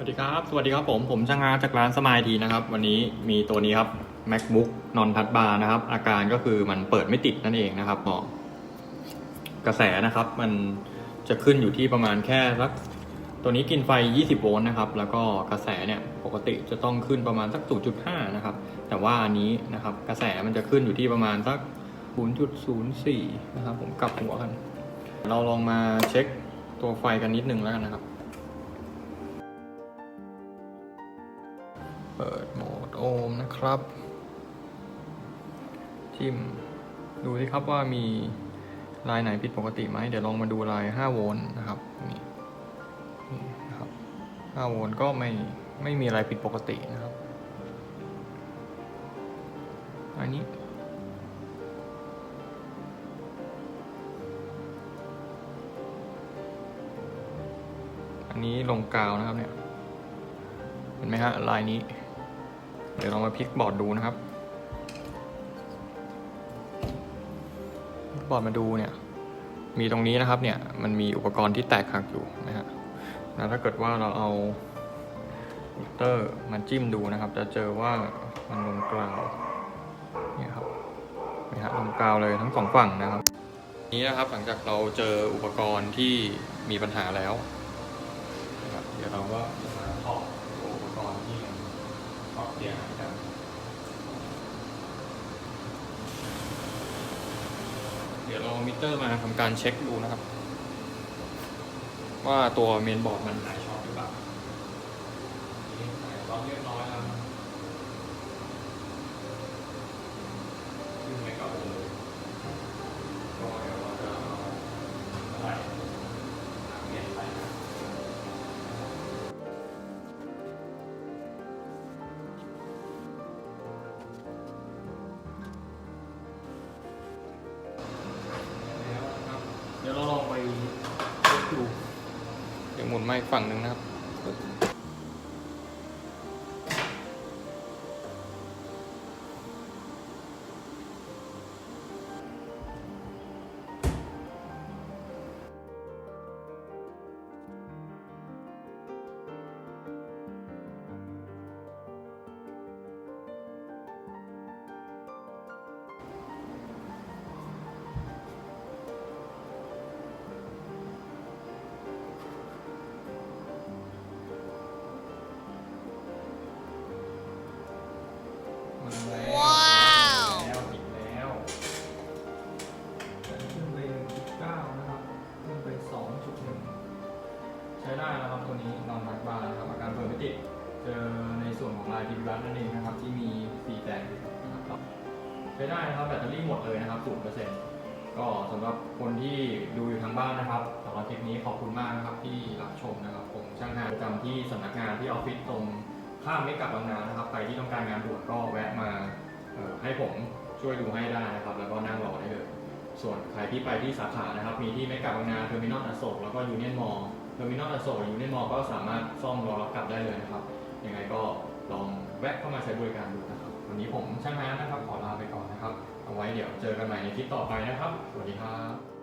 สวัสดีครับ สวัสดีครับผม ผมช่างอาจากร้านสมายทีนะครับ วันนี้มีตัวนี้ครับ macbook นอนทัดบาร์นะครับ อาการก็คือมันเปิดไม่ติดนั่นเองนะครับบอกกระแสนะครับ มันจะขึ้นอยู่ที่ประมาณแค่สักตัวนี้กินไฟ 20 โวลต์นะครับ แล้วก็กระแสเนี่ยปกติจะต้องขึ้นประมาณสัก 0.5 นะครับ แต่ว่าอันนี้นะครับ กระแสมันจะขึ้นอยู่ที่ประมาณสัก 0.04 นะครับ ผมกลับหัวกัน เราลองมาเช็คตัวไฟกันนิดนึงแล้วกันนะครับ เปิดโหมดโอห์มนะครับจิ้มดูสิครับว่ามีลายไหนผิดปกติไหม เดี๋ยวลองมาดูลาย 5 โวลต์นะครับนี่นี่นะครับ5โวลต์ก็ไม่ไม่มีอะไรผิดปกตินะครับ อันนี้อันนี้ลงกาวนะครับเนี่ย เห็นไหมฮะลายนี้ เดี๋ยวเรามาพลิกบอร์ดดูนะครับ บอร์ดมาดูเนี่ย มีตรงนี้นะครับเนี่ย มันมีอุปกรณ์ที่แตกหักอยู่นะฮะแล้วถ้าเกิดว่าเราเอามิเตอร์มาจิ้มดูนะครับ จะเจอว่ามันลงกลาวเนี่ยครับนี่ฮะลงกลาวเลยทั้งสองฝั่งนะครับ นี้นะครับหลังจากเราเจออุปกรณ์ที่มีปัญหาแล้วนะครับเดี๋ยวเราก็จะมาถอดตัวอุปกรณ์ที่มันถอดเสียหายกันเดี๋ยวเราเอามิเตอร์มาทำการเช็คดูนะครับ ว่าตัวเมนบอร์ดมันหายช็อต หมุนมาอีกฝั่งหนึ่งนะครับ นี้นอนรักบาร์นะครับอาการเปิดไม่ติดเจอในส่วนของลายพิมพ์รัดนั่นเองนะครับที่มีสีแดงนะครับใช้ได้นะครับแบตเตอรี่หมดเลยนะครับ0%ก็สำหรับคนที่ดูอยู่ทางบ้านนะครับสำหรับคลิปนี้ขอบคุณมากนะครับที่รับชมนะครับผมช่างงานประจำที่สำนักงานที่ออฟฟิศตรงข้ามไม่กลับบางนานะครับใครที่ต้องการงานด่วนก็แวะมาให้ผมช่วยดูให้ได้นะครับ แล้วก็นั่งรอได้เลย ส่วนใครที่ไปที่สาขานะครับ มีที่แม่กาบางนาเทอร์มินอลอโศกแล้วก็ยูเนียนมอลเทอร์มินอลอโศกยูเนียนมอลก็สามารถซ่อมรอรับกลับได้เลยนะครับ ยังไงก็ลองแวะเข้ามาใช้บริการดูนะครับ วันนี้ผมช่างน้ำนะครับ ขอลาไปก่อนนะครับ เอาไว้เดี๋ยวเจอกันใหม่ในคลิปต่อไปนะครับ สวัสดีครับ